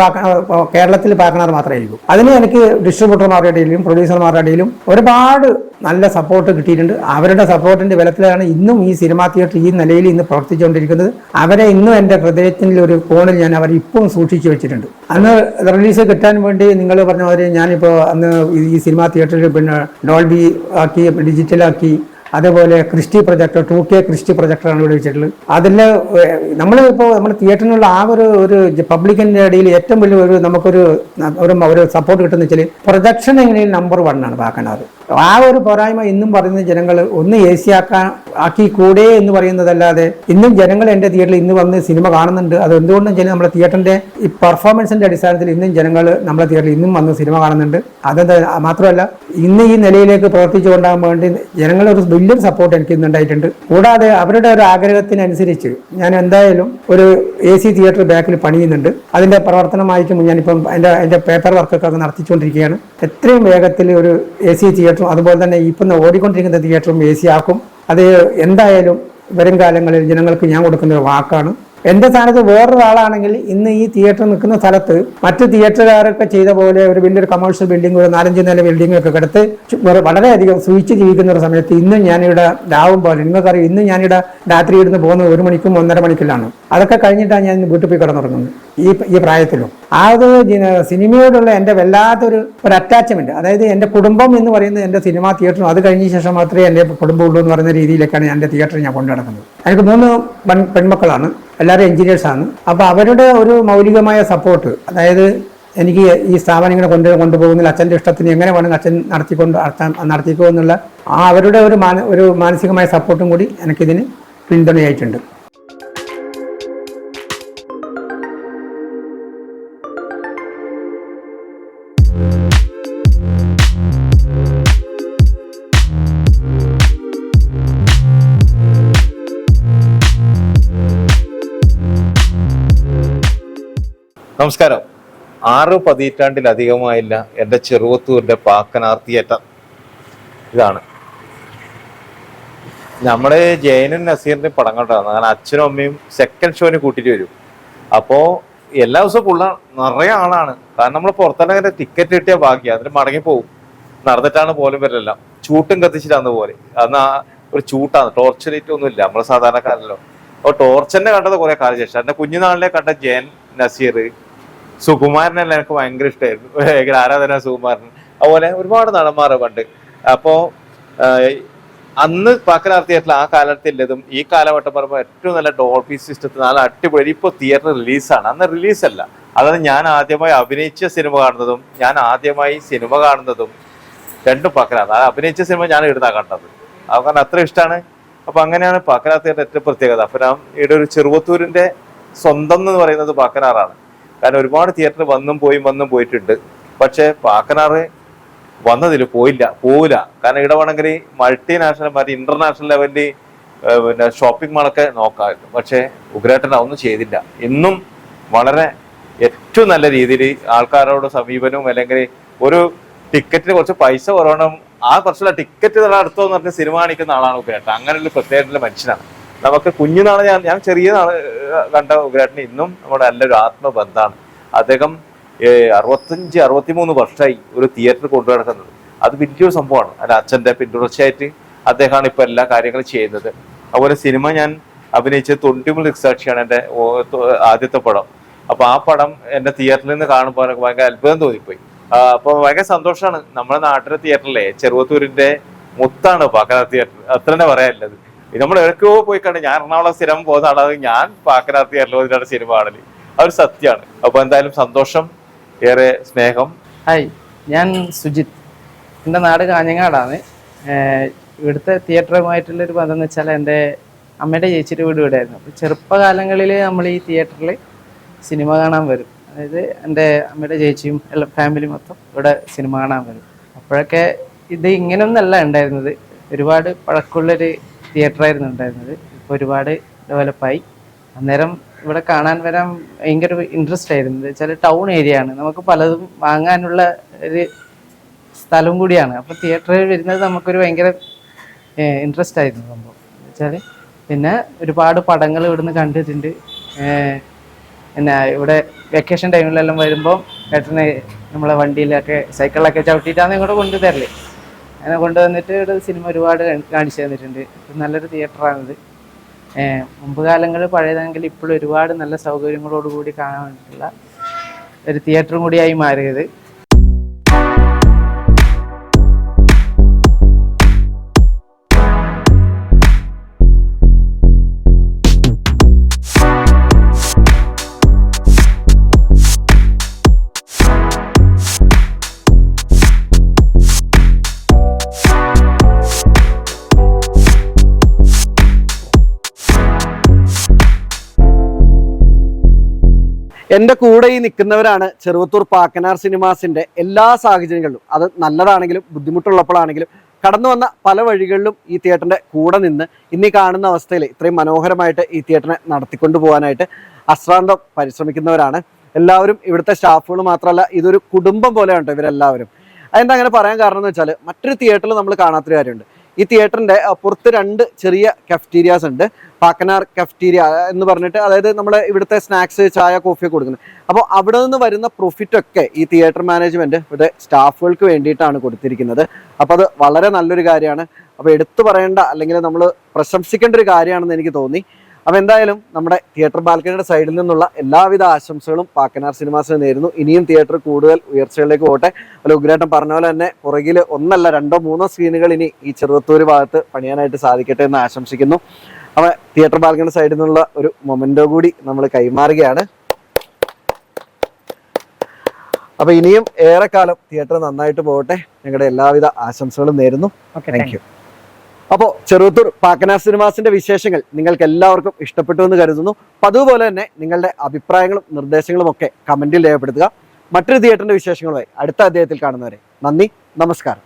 കേരളത്തിൽ പാർക്കണത് മാത്രമേ ഉള്ളൂ അതിന് എനിക്ക് ഡിസ്ട്രിബ്യൂട്ടർമാരുടെ ഇടയിലും പ്രൊഡ്യൂസർമാരുടെ ഇടയിലും ഒരുപാട് നല്ല സപ്പോർട്ട് കിട്ടിയിട്ടുണ്ട്. അവരുടെ സപ്പോർട്ടിന്റെ ബലത്തിലാണ് ഇന്നും ഈ സിനിമാ തിയേറ്റർ ഈ നിലയിൽ ഇന്ന് പ്രവർത്തിച്ചുകൊണ്ടിരിക്കുന്നത്. അവരെ ഇന്നും എന്റെ ഹൃദയത്തിൽ ഒരു കോണിൽ ഞാൻ അവരെ ഇപ്പം സൂക്ഷിച്ചു വെച്ചിട്ടുണ്ട്. അന്ന് റിലീസ് കിട്ടാൻ വേണ്ടി നിങ്ങൾ പറഞ്ഞ മാതിരി ഞാനിപ്പോൾ അന്ന് ഈ- ഈ സിനിമാ തിയേറ്ററിൽ പിന്നെ ഡോൾബി ആക്കി ഡിജിറ്റലാക്കി അതേപോലെ Christie projector two K Christie പ്രൊജക്ടറാണ് ഇവിടെ വെച്ചിട്ടുള്ളത്. അതിൽ നമ്മൾ ഇപ്പോൾ നമ്മൾ തിയേറ്ററിനുള്ള ആ ഒരു ഒരു പബ്ലിക്കിന്റെ ഇടയിൽ ഏറ്റവും വലിയ ഒരു നമുക്കൊരു ഒരു ഒരു സപ്പോർട്ട് കിട്ടുന്ന വെച്ചാൽ പ്രൊജക്ഷൻ എങ്ങനെയും നമ്പർ വൺ ആണ് പാക്കനാറ് ആ ഒരു പോരായ്മ ഇന്നും പറയുന്ന ജനങ്ങൾ ഒന്ന് എ സി ആക്കാൻ ആക്കി കൂടെ എന്ന് പറയുന്നതല്ലാതെ ഇന്നും ജനങ്ങൾ എന്റെ തിയേറ്ററിൽ ഇന്ന് വന്ന് സിനിമ കാണുന്നുണ്ട്. അത് എന്തുകൊണ്ടും ചെയ്യുന്നത് നമ്മുടെ തിയേറ്ററിന്റെ ഈ പെർഫോമൻസിന്റെ അടിസ്ഥാനത്തിൽ ഇന്നും ജനങ്ങൾ നമ്മുടെ തിയേറ്ററിൽ ഇന്നും വന്ന് സിനിമ കാണുന്നുണ്ട്. അതെന്താ മാത്രമല്ല ഇന്ന് ഈ നിലയിലേക്ക് പ്രവർത്തിച്ചു കൊണ്ടാകാൻ വേണ്ടി ജനങ്ങളൊരു വലിയൊരു സപ്പോർട്ട് എനിക്ക് ഇന്നുണ്ടായിട്ടുണ്ട് കൂടാതെ അവരുടെ ഒരു ആഗ്രഹത്തിനനുസരിച്ച് ഞാൻ എന്തായാലും ഒരു എ സി തിയേറ്റർ ബാക്കിൽ പണിയുന്നുണ്ട്. അതിന്റെ പ്രവർത്തനമായിട്ടും ഞാനിപ്പം അതിന്റെ അതിന്റെ പേപ്പർ വർക്കൊക്കെ അത് നടത്തിച്ചുകൊണ്ടിരിക്കുകയാണ് എത്രയും വേഗത്തിൽ ഒരു എ സി തിയേറ്ററും അതുപോലെ തന്നെ ഇപ്പം ഓടിക്കൊണ്ടിരിക്കുന്ന തിയേറ്ററും എ സി ആക്കും. അത് എന്തായാലും വരും കാലങ്ങളിൽ ജനങ്ങൾക്ക് ഞാൻ കൊടുക്കുന്ന ഒരു വാക്കാണ്. എന്റെ സ്ഥാനത്ത് വേറൊരാളാണെങ്കിൽ ഇന്ന് ഈ തിയേറ്റർ നിൽക്കുന്ന സ്ഥലത്ത് മറ്റ് തിയേറ്ററുകാരൊക്കെ ചെയ്ത പോലെ ഒരു വലിയൊരു കമേഴ്ഷ്യൽ ബിൽഡിംഗ് ഒരു നാലഞ്ച് നില ബിൽഡിംഗ് ഒക്കെ കിടത്ത് വളരെയധികം സൂക്ഷിച്ച് ജീവിക്കുന്ന ഒരു സമയത്ത് ഇന്നും ഞാനിവിടെ രാവും പോലെ നിങ്ങൾക്കറിയാം ഇന്ന് ഞാനിവിടെ രാത്രി ഇടുന്ന് പോകുന്നത് ഒരു മണിക്കും ഒന്നര മണിക്കിലാണ്. അതൊക്കെ കഴിഞ്ഞിട്ടാണ് ഞാൻ വീട്ടിൽ പോയി കിടന്നുറങ്ങുന്നത്. ഈ ഈ പ്രായത്തിലും. ആ ഒരു സിനിമയോടുള്ള എന്റെ വല്ലാത്തൊരു ഒരു അറ്റാച്ച്മെന്റ് അതായത് എന്റെ കുടുംബം എന്ന് പറയുന്നത് എന്റെ സിനിമാ തിയേറ്ററും അത് കഴിഞ്ഞ ശേഷം മാത്രമേ എന്റെ കുടുംബമുള്ളൂ എന്ന് പറയുന്ന രീതിയിലേക്കാണ് എന്റെ തിയേറ്റർ ഞാൻ കൊണ്ടു നടക്കുന്നത് എനിക്ക് മൂന്ന് പെൺ പെൺമക്കളാണ്. എല്ലാവരും എഞ്ചിനീയേഴ്സാണ്. അപ്പോൾ അവരുടെ ഒരു മൗലികമായ സപ്പോർട്ട് അതായത് എനിക്ക് ഈ സ്ഥാപനം ഇങ്ങനെ കൊണ്ട് കൊണ്ടുപോകുന്നതിൽ അച്ഛന്റെ ഇഷ്ടത്തിന് എങ്ങനെ വേണമെങ്കിൽ അച്ഛൻ നടത്തിക്കൊണ്ട് നടത്തിക്കോ എന്നുള്ള ആ അവരുടെ ഒരു മാന ഒരു മാനസികമായ സപ്പോർട്ടും കൂടി എനിക്കിതിന് പിന്തുണയായിട്ടുണ്ട്. നമസ്കാരം. ആറ് പതിറ്റാണ്ടിലധികമായില്ല എന്റെ ചെറുവത്തൂരിന്റെ പാക്കനാർ തിയേറ്റർ ഇതാണ്. നമ്മുടെ ജയനും നസീറിന്റെ പടം കണ്ടതാണ് കാരണം അച്ഛനും അമ്മയും സെക്കൻഡ് ഷോന് കൂട്ടിട്ട് വരും. അപ്പോ എല്ലാ ദിവസവും പുള്ള നിറയെ ആളാണ്. കാരണം നമ്മൾ പുറത്തിറങ്ങനെ ടിക്കറ്റ് കിട്ടിയ ഭാഗ്യം. അതിന് മടങ്ങി പോകും നടന്നിട്ടാണ് പോലും വരലല്ല ചൂട്ടും കത്തിച്ചിട്ടാന്ന് പോലെ അന്ന് ഒരു ചൂട്ടാണ്. ടോർച്ച് ലൈറ്റ് ഒന്നും ഇല്ല. നമ്മളെ സാധാരണക്കാരല്ലോ. അപ്പൊ ടോർച്ചറിനെ കണ്ടത് കുറെ കാലം ശേഷം. എന്റെ കുഞ്ഞുനാളിലെ കണ്ട ജയൻ നസീർ സുകുമാരനല്ല എനിക്ക് ഭയങ്കര ഇഷ്ടമായിരുന്നു ഭയങ്കര ആരാധന സുകുമാരൻ. അതുപോലെ ഒരുപാട് നടന്മാർ പണ്ട്. അപ്പോ അന്ന് പാക്കലാർത്തിയായിട്ടുള്ള ആ കാലത്തില്ലതും ഈ കാലഘട്ടം പറയുമ്പോൾ ഏറ്റവും നല്ല ഡോൾബി സിസ്റ്റത്തിൽ നല്ല അടിപൊളി. ഇപ്പോൾ തിയേറ്റർ റിലീസാണ്. അന്ന് റിലീസല്ല. അതായത് ഞാൻ ആദ്യമായി അഭിനയിച്ച സിനിമ കാണുന്നതും ഞാൻ ആദ്യമായി സിനിമ കാണുന്നതും രണ്ടും പാക്കലാർ ആ അഭിനയിച്ച സിനിമ ഞാൻ ഇടുന്ന കണ്ടത്. അത് കാരണം അത്ര ഇഷ്ടമാണ് അപ്പൊ അങ്ങനെയാണ് പാക്കലാർത്തിയുടെ ഏറ്റവും പ്രത്യേകത. അപ്പം ഇവിടെ ഒരു ചെറുവത്തൂരിന്റെ സ്വന്തം എന്ന് പറയുന്നത് പാക്കനാറാണ് കാരണം ഒരുപാട് തിയേറ്റർ വന്നും പോയും വന്നും പോയിട്ടുണ്ട്. പക്ഷേ പാക്കനാറ് വന്നതിൽ പോയില്ല പോവില്ല കാരണം ഇവിടെ വേണമെങ്കിൽ മൾട്ടിനാഷണൽ മറ്റേ ഇന്റർനാഷണൽ ലെവലിൽ പിന്നെ ഷോപ്പിംഗ് മാളൊക്കെ നോക്കാമായിരുന്നു. പക്ഷേ ഉഗ്രേട്ടൻ അതൊന്നും ചെയ്തില്ല. ഇന്നും വളരെ ഏറ്റവും നല്ല രീതിയിൽ ആൾക്കാരോട് സമീപനവും അല്ലെങ്കിൽ ഒരു ടിക്കറ്റിന് കുറച്ച് പൈസ കുറവണം ആ കുറച്ചുള്ള ടിക്കറ്റ് അടുത്തോ എന്ന് പറഞ്ഞ് സിനിമ കാണിക്കുന്ന ആളാണ് ഉഗ്രേട്ടൻ. അങ്ങനെ ഒരു പ്രത്യേകതയുള്ള മനുഷ്യനാണ്. നമുക്ക് കുഞ്ഞുനാൾ ഞാൻ ഞാൻ ചെറിയ നാൾ കണ്ട ഉഗ്രേട്ടൻ ഇന്നും നമ്മുടെ നല്ലൊരു ആത്മബന്ധമാണ്. അദ്ദേഹം അറുപത്തഞ്ച് അറുപത്തിമൂന്ന് വർഷമായി ഒരു തിയേറ്റർ കൊണ്ടു നടക്കുന്നത് അത് വലിയൊരു സംഭവമാണ്. അല്ല അച്ഛന്റെ പിന്തുടർച്ചയായിട്ട് അദ്ദേഹമാണ് ഇപ്പം എല്ലാ കാര്യങ്ങളും ചെയ്യുന്നത്. അതുപോലെ സിനിമ ഞാൻ അഭിനയിച്ച തൊണ്ടിമുൾ റിസാക്ഷിയാണ് എന്റെ ആദ്യത്തെ പടം. അപ്പോൾ ആ പടം എന്റെ തിയേറ്ററിൽ നിന്ന് കാണുമ്പോൾ എനിക്ക് ഭയങ്കര അത്ഭുതം തോന്നിപ്പോയി. അപ്പോൾ അപ്പൊ ഭയങ്കര സന്തോഷമാണ്. നമ്മുടെ നാട്ടിലെ തിയേറ്ററിലെ ചെറുവത്തൂരിന്റെ മുത്താണ് പാക്കാ തിയേറ്റർ അത്ര തന്നെ പറയാനുള്ളത്. നമ്മൾ എവിടേക്കോ പോയി കണ്ട് ഞാൻ എറണാകുളം സ്ഥിരം പോകുന്ന ആളാണ് ഞാൻ പാക്കനാർത്തി വന്നിട്ടാണ് സിനിമ കാണൽ. അതൊരു സത്യമാണ് അപ്പൊ എന്തായാലും സന്തോഷം ഏറെ സ്നേഹം. ഹായ് ഞാൻ സുജിത്. എന്റെ നാട് കാഞ്ഞങ്ങാടാണ്. ഇവിടുത്തെ തിയേറ്ററുമായിട്ടുള്ള ഒരു ബന്ധം എന്ന് വെച്ചാൽ എന്റെ അമ്മയുടെ ചേച്ചിയുടെ വീട് ഇവിടെയായിരുന്നു. അപ്പോൾ ചെറുപ്പകാലങ്ങളിൽ നമ്മൾ ഈ തിയേറ്ററിൽ സിനിമ കാണാൻ വരും. അതായത് എന്റെ അമ്മയുടെ ചേച്ചിയും എല്ലാ ഫാമിലി മൊത്തം ഇവിടെ സിനിമ കാണാൻ വരും. അപ്പോഴൊക്കെ ഇത് ഇങ്ങനെയൊന്നല്ല ഉണ്ടായിരുന്നത്. ഒരുപാട് പഴക്കമുള്ളൊരു തിയേറ്ററായിരുന്നു ഉണ്ടായിരുന്നത്. ഇപ്പോൾ ഒരുപാട് ഡെവലപ്പായി. അന്നേരം ഇവിടെ കാണാൻ വരാൻ ഭയങ്കര ഇൻട്രസ്റ്റ് ആയിരുന്നു. വെച്ചാൽ ടൗൺ ഏരിയ ആണ്. നമുക്ക് പലതും വാങ്ങാനുള്ള ഒരു സ്ഥലം കൂടിയാണ്. അപ്പോൾ തിയേറ്ററിൽ വരുന്നത് നമുക്കൊരു ഭയങ്കര ഇൻട്രസ്റ്റ് ആയിരുന്നു സംഭവം. എന്ന് വെച്ചാൽ പിന്നെ ഒരുപാട് പടങ്ങൾ ഇവിടുന്ന് കണ്ടിട്ടുണ്ട്. എന്നാ ഇവിടെ വെക്കേഷൻ ടൈമിലെല്ലാം വരുമ്പോൾ ഏട്ടനെ നമ്മളെ വണ്ടിയിലൊക്കെ സൈക്കിളിലൊക്കെ ചവിട്ടിയിട്ടാണ് ഇങ്ങോട്ട് കൊണ്ടുതരൽ അങ്ങനെ കൊണ്ടുവന്നിട്ട് സിനിമ ഒരുപാട് കാണി- കാണിച്ചു തന്നിട്ടുണ്ട്. നല്ലൊരു തിയേറ്ററാണിത്. മുമ്പ് കാലങ്ങളിൽ പഴയതെങ്കിൽ ഇപ്പോഴും ഒരുപാട് നല്ല സൗകര്യങ്ങളോടുകൂടി വേണ്ടിയിട്ടുള്ള ഒരു തിയേറ്ററും കൂടിയായി മാറിയത്. എന്റെ കൂടെ ഈ നിൽക്കുന്നവരാണ് ചെറുവത്തൂർ പാക്കനാർ സിനിമാസിന്റെ എല്ലാ സാഹചര്യങ്ങളിലും. അത് നല്ലതാണെങ്കിലും ബുദ്ധിമുട്ടുള്ളപ്പോഴാണെങ്കിലും കടന്നു വന്ന പല വഴികളിലും ഈ തിയേറ്ററിന്റെ കൂടെ നിന്ന് ഇന്നീ കാണുന്ന അവസ്ഥയിൽ ഇത്രയും മനോഹരമായിട്ട് ഈ തിയേറ്ററിനെ നടത്തിക്കൊണ്ടു പോകാനായിട്ട് അശ്രാന്തം പരിശ്രമിക്കുന്നവരാണ്. എല്ലാവരും ഇവിടുത്തെ സ്റ്റാഫുകൾ മാത്രമല്ല ഇതൊരു കുടുംബം പോലെയാണ് ഇവരെല്ലാവരും. അതെന്താ അങ്ങനെ പറയാൻ കാരണം എന്ന് വെച്ചാൽ മറ്റൊരു തിയേറ്ററിൽ നമ്മൾ കാണാത്തൊരു കാര്യമുണ്ട്. ഈ തിയേറ്ററിന്റെ അഹ്, പുറത്ത് രണ്ട് ചെറിയ കഫ്റ്റീരിയാസ് ഉണ്ട്. പാക്കനാർ കഫ്റ്റീരിയ എന്ന് പറഞ്ഞിട്ട് അതായത് നമ്മൾ ഇവിടുത്തെ സ്നാക്സ് ചായ കോഫി കൊടുക്കുന്നത്. അപ്പോൾ അവിടെ നിന്ന് വരുന്ന പ്രോഫിറ്റ് ഒക്കെ ഈ തിയേറ്റർ മാനേജ്മെന്റ് ഇവിടെ സ്റ്റാഫുകൾക്ക് വേണ്ടിയിട്ടാണ് കൊടുത്തിരിക്കുന്നത്. അപ്പോൾ അത് വളരെ നല്ലൊരു കാര്യമാണ്. അപ്പോൾ എടുത്തു പറയേണ്ട അല്ലെങ്കിൽ നമ്മൾ പ്രശംസിക്കേണ്ട ഒരു കാര്യമാണെന്ന് എനിക്ക് തോന്നി. അപ്പോൾ എന്തായാലും നമ്മുടെ തിയേറ്റർ ബാൽക്കണിയുടെ സൈഡിൽ നിന്നുള്ള എല്ലാവിധ ആശംസകളും പാക്കനാർ സിനിമാസിന് നേരുന്നു. ഇനിയും തിയേറ്റർ കൂടുതൽ ഉയർച്ചകളിലേക്ക് പോകട്ടെ. അല്ല ഉഗ്രേട്ടൻ പറഞ്ഞ പോലെ തന്നെ പുറകിൽ ഒന്നല്ല രണ്ടോ മൂന്നോ സ്ക്രീനുകൾ ഇനി ഈ ചെറുവത്തൂർ ഭാഗത്ത് പണിയാനായിട്ട് സാധിക്കട്ടെ എന്ന് ആശംസിക്കുന്നു. അപ്പോൾ തിയേറ്റർ ബാൽക്കണി സൈഡിൽ നിന്നുള്ള ഒരു മൊമെന്റോ കൂടി നമ്മൾ കൈമാറുകയാണ്. അപ്പൊ ഇനിയും ഏറെക്കാലം തിയേറ്റർ നന്നായിട്ട് പോകട്ടെ. ഞങ്ങളുടെ എല്ലാവിധ ആശംസകളും നേരുന്നു. ഓക്കെ താങ്ക് യു അപ്പോൾ ചെറുത്തൂർ പാക്കന സിനിമാസിന്റെ വിശേഷങ്ങൾ നിങ്ങൾക്ക് എല്ലാവർക്കും ഇഷ്ടപ്പെട്ടു എന്ന് കരുതുന്നു. അതുപോലെ തന്നെ നിങ്ങളുടെ അഭിപ്രായങ്ങളും നിർദ്ദേശങ്ങളും ഒക്കെ കമന്റിൽ രേഖപ്പെടുത്തുക. മറ്റൊരു തിയേറ്ററിന്റെ വിശേഷങ്ങളുമായി അടുത്ത അദ്ദേഹത്തിൽ കാണുന്നവരെ. നന്ദി നമസ്കാരം.